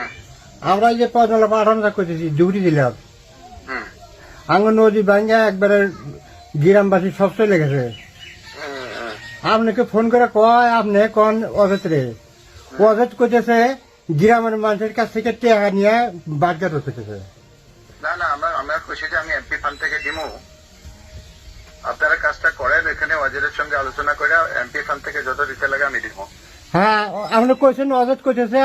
হুম আমরা যে পয়লা পাঠানোটা করতেছি ডিউটি দিলাম। হুম আঙ্গ নদী ভাঙ্গা একবারে গ্রামবাসী সব চলে গেছে। হুম। আপনাকে ফোন করে কয় আপনি কোন অজত রে করতেছে গ্রামের মানুষের কাছ থেকে টাকা নিয়ে বাজার করতেছে। না না আমরা আমরা খুশি যে আমি এমপি ফান্ড থেকে দিমু। আপনারা কাজটা করেন এখানে ওয়াজিরের সঙ্গে আলোচনা করে এমপি ফান্ড থেকে যত দিতে লাগে আমি দিব হ্যাঁ আপনি কইছেন অজত করতেছে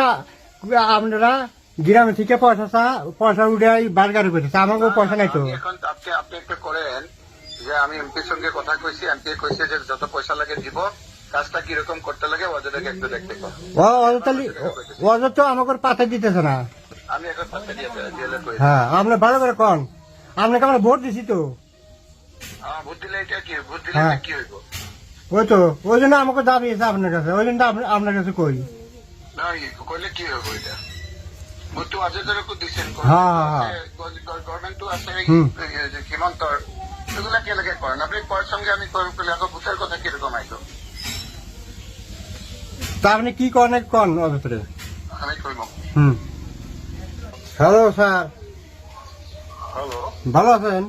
আপনারা গ্রামে থেকে পয়সা পয়সা উঠে বাজার করতেছে আমাকেও পয়সা নাই তো। এখন আপনি আপনি একটু করেন যে আমি এমপির সঙ্গে কথা কইছি এমপি কইছে যে যত পয়সা লাগে দিব কাজটা কীরকম করতে লাগে ওয়াজিরকে একটু দেখতে ও অজত তো আমাকে পাতা দিতেছে না। আমি এখন পাশে দিয়ে হ্যাঁ ভালো করে কন। ভোট দিছি তো। ভোট দিলে এটা কি ভোট দিলে হ্যাঁ। কি হইব? ওই তো ওই জন্য আমাকে দাবি আছে আপনার কাছে ওই জন্য আপনার কাছে কই। ই কি হইব এটা ভোট তো ওয়াজিরের উপর দিচ্ছেন হ্যাঁ, হ্যাঁ, গভর্নমেন্ট তো আছে যে এগুলা কে করেন আপনি পয়ের সঙ্গে আমি করলে এখন ভোটের কথা কীরকম তা আপনি কি করেন কন অজতরে আমি কইব হুম হ্যালো স্যার হ্যালো ভালো আছেন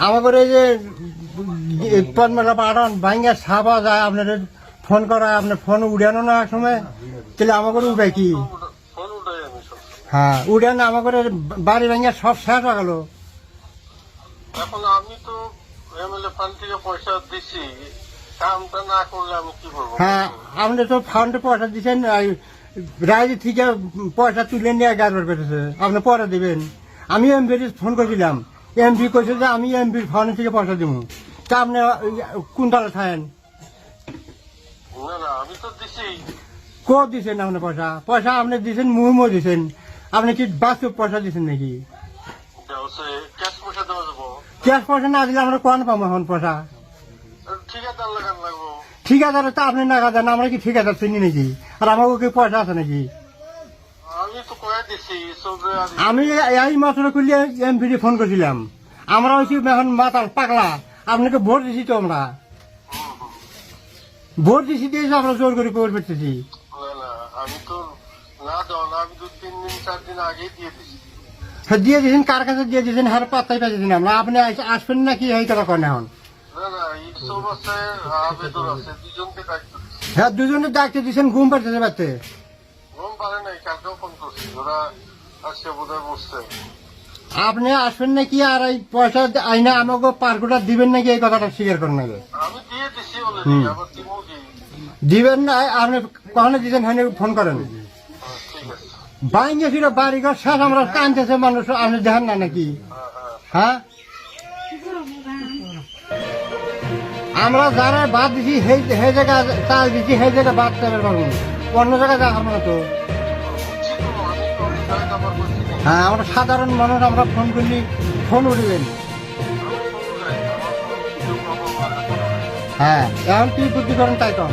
আমাদের এই যে পদ্মাটা পাঠান ভাঙ্গা ছাপা যায় আপনার ফোন করা আপনার ফোন উড়ানো না এক সময়? তাহলে আমাদের উঠায় কি? হ্যাঁ উড়ান আমাদের বাড়ি ভাঙ্গা সব শেষ হয়ে গেল। এখন আমি তো এমএলএ ফান্ড থেকে পয়সা দিছি কামটা না করলে আমি কি করব? হ্যাঁ আপনি তো ফান্ডে পয়সা দিচ্ছেন থেকে পয়সা তুলে নিয়ে গাড়বার আপনি পরে দিবেন। আমি এমপি ফোন করেছিলাম। এমপি কইছে যে আমি এমপির ফান্ড থেকে পয়সা দিব তা আপনি কোন তালে থাকেন? কো দিছেন আপনি পয়সা? পয়সা আপনি দিছেন মুহিমও দিছেন। আপনি কি বাস্তব পয়সা দিছেন নাকি? ক্যাশ পয়সা না দিলে আমরা কোন পাবো এখন পয়সা? ঠিকাদার তা আপনি নাগা দেন আমরা কি ঠিক আছে চিনি নাকি? আর আমাকে কি পয়সা আছে নাকি? আমি এই মাত্র করলে এমপি ফোন করেছিলাম। আমরা হচ্ছি এখন মাতাল পাগলা। আপনাকে ভোট দিছি তো আমরা। ভোট দিছি দিয়েছি আমরা জোর করে করে পেতেছি। আমি তো না দেওয়া না আমি দু তিন দিন চার দিন আগেই দিয়ে দিছি। হ্যাঁ দিয়ে দিয়েছেন কার কাছে দিয়ে দিয়েছেন হার পাত্তাই পেয়েছেন আমরা আপনি আস- আসবেন না কি এই কথা করেন এখন? হ্যাঁ দুজনের দায়িত্ব দিয়েছেন ঘুম বোধহয় বসছে। আপনি আসবেন নাকি আর এই পয়সা আইনা আমাকে পার্কটা দিবেন নাকি এই কথাটা স্বীকার করেন নাকি আমি দিয়ে দিছি অলরেডি হুম। আবার দিবো কি দিবেন না আপনি কখনো দিচ্ছেন হ্যাঁ ফোন করেন। বাইঙ্গে ছিল বাড়ি ঘর শেষ আমরা কানতেছে মানুষ আপনি দেখেন না নাকি? হ্যাঁ? আমরা যারা বাদ দিছি সেই সেই জায়গা চাল দিছি সেই জায়গা বাদ চাপের পারব অন্য জায়গায় দেখা না তো। হ্যাঁ আমরা সাধারণ মানুষ আমরা ফোন করলি ফোন উঠবেন। হ্যাঁ। এখন কি বুদ্ধি করেন তাই কম